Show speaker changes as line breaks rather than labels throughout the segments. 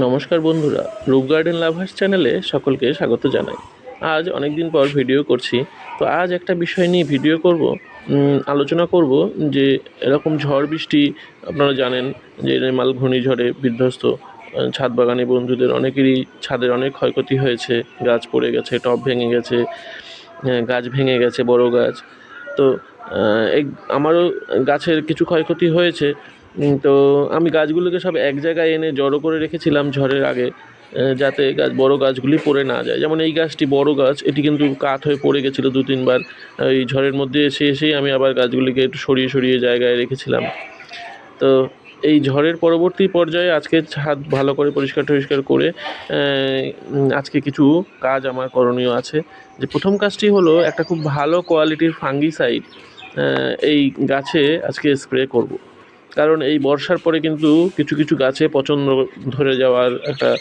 নমস্কার বন্ধুরা, রূপ গার্ডেন লাভার্স চ্যানেলে সকলকে স্বাগত জানাই। আজ অনেক দিন পর ভিডিও করছি, তো আজ একটা বিষয় নিয়ে ভিডিও করব। আলোচনা করব যে এরকম ঝড় বৃষ্টি, আপনারা জানেন যে রেমাল ঘূর্ণিঝড়ে বিধ্বস্ত ছাদ বাগানি বন্ধুদের অনেকেরই ছাদের অনেক ক্ষয়ক্ষতি হয়েছে, গাছ পড়ে গেছে, টব ভেঙে গেছে গাছ ভেঙে গেছে, বড় গাছ। তো আমারও গাছের কিছু ক্ষয়ক্ষতি হয়েছে তো আমি গাছগুলোকে সব এক জায়গায় এনে জড়ো করে রেখেছিলাম ঝড়ের আগে যাতে গাছ বড়ো গাছগুলি পড়ে না যায়। যেমন এই গাছটি বড় গাছ, এটি কিন্তু কাঠ হয়ে পড়ে গেছিল দু, তিনবার। এই ঝড়ের মধ্যে এসে এসেই আমি আবার গাছগুলিকে একটু সরিয়ে সরিয়ে জায়গায় রেখেছিলাম। তো এই ঝড়ের পরবর্তী পর্যায়ে আজকে ছাদ ভালো করে পরিষ্কার টরিষ্কার করে আজকে কিছু কাজ আমার করণীয় আছে। যে প্রথম কাজটি হলো একটা খুব ভালো কোয়ালিটির ফাঙ্গিসাইড এই গাছে আজকে স্প্রে করব। কারণ এই বর্ষার পরে কিন্তু কিছু কিছু গাছে পচন ধরে যাওয়ার একটা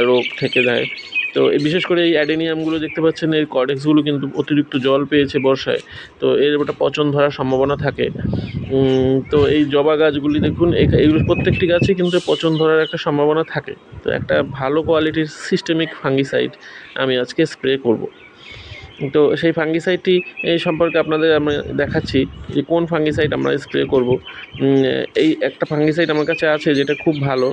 রোগ থেকে যায়। তো বিশেষ করে এই অ্যাডেনিয়ামগুলো দেখতে পাচ্ছেন, এর কর্ডেক্সগুলো কিন্তু অতিরিক্ত জল পেয়েছে বর্ষায়। তো এর একটা পচন ধরার সম্ভাবনা থাকে। তো এই জবা গাছগুলি দেখুন এই- এইগুলো প্রত্যেকটি গাছে কিন্তু পচন ধরার একটা সম্ভাবনা থাকে। তো একটা ভালো কোয়ালিটির সিস্টেমিক ফাঙ্গিসাইড আমি আজকে স্প্রে করব। তো সেই ফাঙ্গিসাইডটি এই সম্পর্কে আপনাদের আমি দেখাচ্ছি যে কোন ফাঙ্গিসাইড আমরা স্প্রে করব। এই একটা ফাঙ্গিসাইড আমার কাছে আছে যেটা খুব ভালো।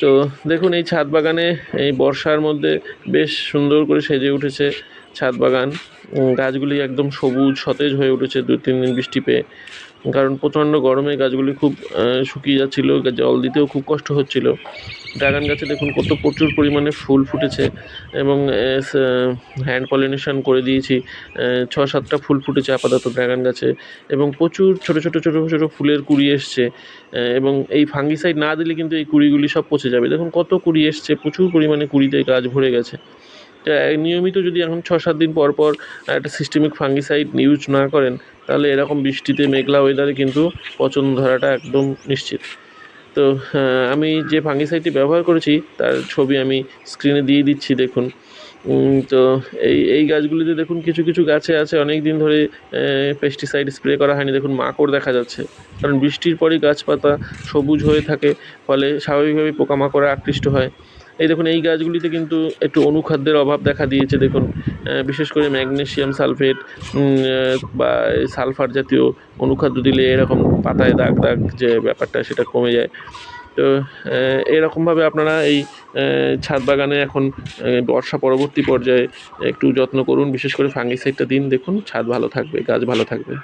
তো দেখুন, এই ছাদ বাগানে এই বর্ষার মধ্যে বেশ সুন্দর করে সেজে উঠেছে ছাদ বাগান। গাছগুলি একদম সবুজ, সতেজ হয়ে উঠেছে দু তিন দিন বৃষ্টি পেয়ে। কারণ প্রচণ্ড গরমে গাছগুলি খুব শুকিয়ে যাচ্ছিল, জল দিতেও খুব কষ্ট হচ্ছিল। ড্রাগন গাছে দেখুন কত প্রচুর পরিমাণে ফুল ফুটেছে এবং হ্যান্ড পলিনেশন করে দিয়েছি। ছ, সাতটা ফুল ফুটেছে আপাতত ড্রাগন গাছে এবং প্রচুর ছোট ছোট ছোট ছোট ফুলের কুড়ি এসছে। এবং এই ফাঙ্গিসাইড না দিলে কিন্তু এই কুড়িগুলি সব পচে যাবে। দেখুন কত কুড়ি এসছে, প্রচুর পরিমাণে কুড়িতে গাছ ভরে গেছে। নিয়মিত যদি এখন ছ সাত দিন পর পর একটা সিস্টেমিক ফাঙ্গিসাইড ইউজ না করেন, তাহলে এরকম বৃষ্টিতে, মেঘলা ওয়েদারে কিন্তু পচন ধরাটা একদম নিশ্চিত। তো আমি যে ফাঙ্গিসাইডটি ব্যবহার করেছি, তার ছবি আমি স্ক্রিনে দিয়ে দিচ্ছি, দেখুন। তো এই এই গাছগুলিতে দেখুন কিছু কিছু গাছে আছে, অনেক দিন ধরে পেস্টিসাইড স্প্রে করা হয়নি। দেখুন মাকড় দেখা যাচ্ছে। কারণ বৃষ্টির পরই গাছপাতা সবুজ হয়ে থাকে, ফলে স্বাভাবিকভাবেই পোকামাকড়ে আকৃষ্ট হয়। এই দেখুন, এই গাছগুলিতে কিন্তু একটু অনুখাদ্যের অভাব দেখা দিয়েছে, দেখুন। বিশেষ করে ম্যাগনেসিয়াম সালফেট বা সালফার জাতীয় অনুখাদ্য দিলে এরকম পাতায় দাগ দাগ যে ব্যাপারটা, সেটা কমে যায়। তো এরকমভাবে আপনারা এই ছাদ বাগানে এখন বর্ষা পরবর্তী পর্যায়ে একটু যত্ন করুন। বিশেষ করে ফাঙ্গিসাইডটা দিন, দেখুন। ছাদ ভালো থাকবে, গাছ ভালো থাকবে।